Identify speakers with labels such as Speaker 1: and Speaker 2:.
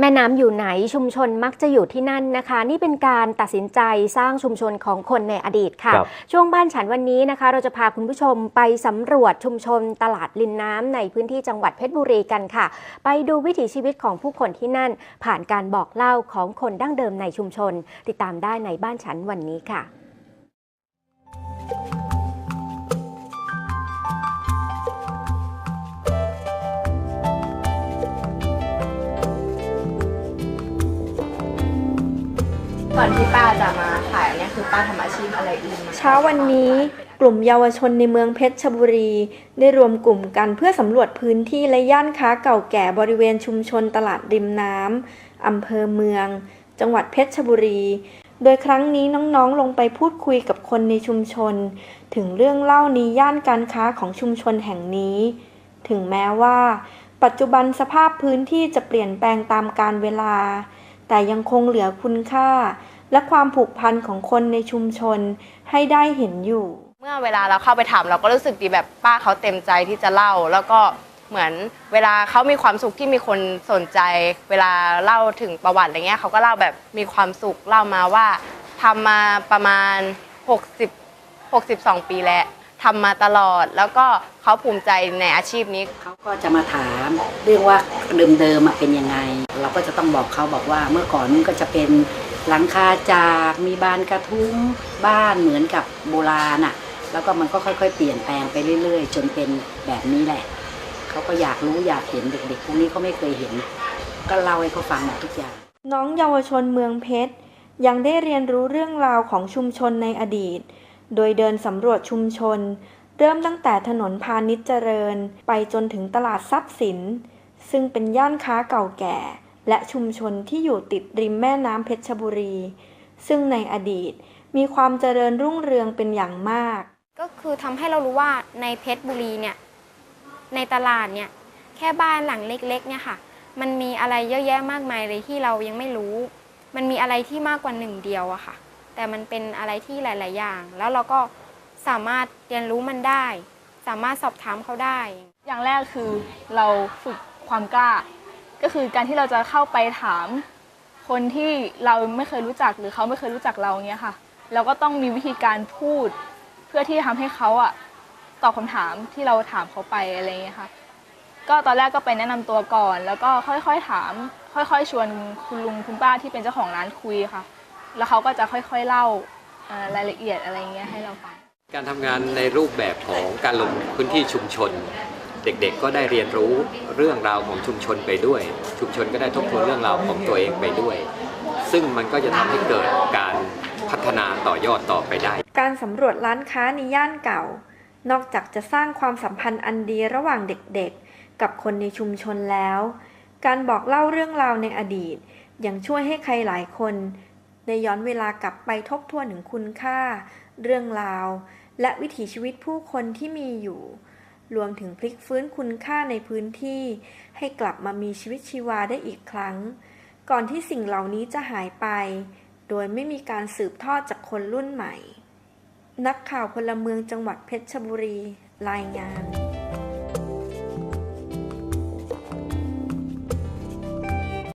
Speaker 1: แม่น้ำอยู่ไหนชุมชนมักจะอยู่ที่นั่นนะคะ นี่เป็นการตัดสินใจสร้างชุมชนของคนในอดีตค่ะ
Speaker 2: ครับ
Speaker 1: ช่วงบ้านฉันวันนี้นะคะ เราจะพาคุณผู้ชมไปสำรวจชุมชนตลาดริมน้ำในพื้นที่จังหวัดเพชรบุรีกันค่ะ ไปดูวิถีชีวิตของผู้คนที่นั่น ผ่านการบอกเล่าของคนดั้งเดิมในชุมชน ติดตามได้ในบ้านฉันวันนี้ค่ะ
Speaker 3: ที่ป้าจะมาขายเนี่ยคือป้าทำอาชีพอะไรอื่นมา
Speaker 4: เช้าวันนี้กลุ่มเยาวชนในเมืองเพชรบุรี ได้รวมกลุ่มกันเพื่อสำรวจพื้นที่และย่านค้าเก่าแก่บริเวณชุมชนตลาดริมน้ำอำเภอเมือง จังหวัดเพชรบุรี โดยครั้งนี้น้องๆลงไปพูดคุยกับคนในชุมชน ถึงเรื่องเล่าในย่านการค้าของชุมชนแห่งนี้ ถึงแม้ว่า ปัจจุบันสภาพพื้นที่จะเปลี่ยนแปลงตามกาลเวลา แต่ยังคงเหลือคุณค่า และความผูกพันของคนในชุมชนให้ได้เห็นอยู่
Speaker 3: เมื่อเวลาเราเข้าไปถามเราก็รู้สึกดีแบบป้าเขาเต็มใจที่จะเล่า แล้วก็เหมือนเวลาเขามีความสุขที่มีคนสนใจ เวลาเล่าถึงประวัติอะไรเงี้ยเขาก็เล่าแบบมีความสุขเล่ามาว่าทำมาประมาณ 60 62 ปีแล้วทำมาตลอดแล้วก็เขาภูมิใจในอาชีพนี้
Speaker 5: เขาก็จะมาถามเรื่องว่าเดิมๆอะเป็นยังไง เราก็จะต้องบอกเขาบอกว่าเมื่อก่อนมันก็จะเป็น หลังคาจากมีบานกระทุ้งบ้านเหมือนกับโบราณอะ แล้วก็มันก็ค่อยๆ เปลี่ยนแปลงไปเรื่อย ๆ จนเป็นแบบนี้แหละ เขาก็อยากรู้อยากเห็นเด็กๆพวกนี้เขาไม่เคยเห็น ก็เล่าให้เขาฟังหมดทุกอย่าง
Speaker 4: น้องเยาวชนเมืองเพชรยังได้เรียนรู้เรื่องราวของชุมชนในอดีต โดยเดินสำรวจชุมชน เริ่มตั้งแต่ถนนพาณิชย์เจริญ ไปจนถึงตลาดทรัพย์สิน ซึ่งเป็นย่านค้าเก่าแก่ และชุมชนที่อยู่ติดริมแม่น้ำเพชรบุรี ซึ่งในอดีตมีความเจริญรุ่งเรืองเป็นอย่างมาก
Speaker 6: ก็คือทำให้เรารู้ว่าในเพชรบุรีเนี่ยในตลาดเนี่ยแค่บ้านหลังเล็กๆเนี่ยค่ะ มันมีอะไรเยอะแยะมากมายเลยที่เรายังไม่รู้ มันมีอะไรที่มากกว่าหนึ่งเดียวอะค่ะ แต่มันเป็นอะไรที่หลาย ๆ อย่าง แล้วเราก็สามารถเรียนรู้มันได้ สามารถสอบถามเขาได้
Speaker 7: อย่างแรกคือเราฝึกความกล้า ก็คือการที่เราจะเข้าไปถามคนที่เราไม่เคยรู้จักหรือเขาไม่เคยรู้จักเราเนี้ยค่ะ เราก็ต้องมีวิธีการพูด เพื่อที่จะทำให้เขาอะตอบคำถามที่เราถามเขาไปอะไรเงี้ยค่ะ ก็ตอนแรกก็ไปแนะนำตัวก่อน แล้วก็ค่อยๆถาม ค่อยๆ ชวนคุณลุงคุณป้าที่เป็นเจ้าของร้านคุยค่ะ แล้วเขาก็จะค่อยๆเล่าเอ่อรายละเอียดอะไรเงี้ยให้เราฟัง
Speaker 2: การทำงานในรูปแบบของการลงพื้นที่ชุมชน เด็กๆ ก็ได้เรียนรู้เรื่องราวของชุมชนไปด้วย ชุมชนก็ได้ทบทวนเรื่องราวของตัวเองไปด้วย ซึ่งมันก็จะทำให้เกิดการพัฒนาต่อยอดต่อไปได้
Speaker 4: การสำรวจร้านค้าในย่านเก่า นอกจากจะสร้างความสัมพันธ์อันดีระหว่างเด็กๆ กับคนในชุมชนแล้ว การบอกเล่าเรื่องราวในอดีต ยังช่วยให้ใครหลายคนได้ย้อนเวลากลับไปทบทวนถึงคุณค่า เรื่องราว และวิถีชีวิตผู้คนที่มีอยู่ รวมถึงพลิกฟื้นคุณค่าในพื้นที่ ให้กลับมามีชีวิตชีวาได้อีกครั้ง ก่อนที่สิ่งเหล่านี้จะหายไป โดยไม่มีการสืบทอดจากคนรุ่นใหม่ นักข่าวพลเมืองจังหวัดเพชรบุรี รายงาน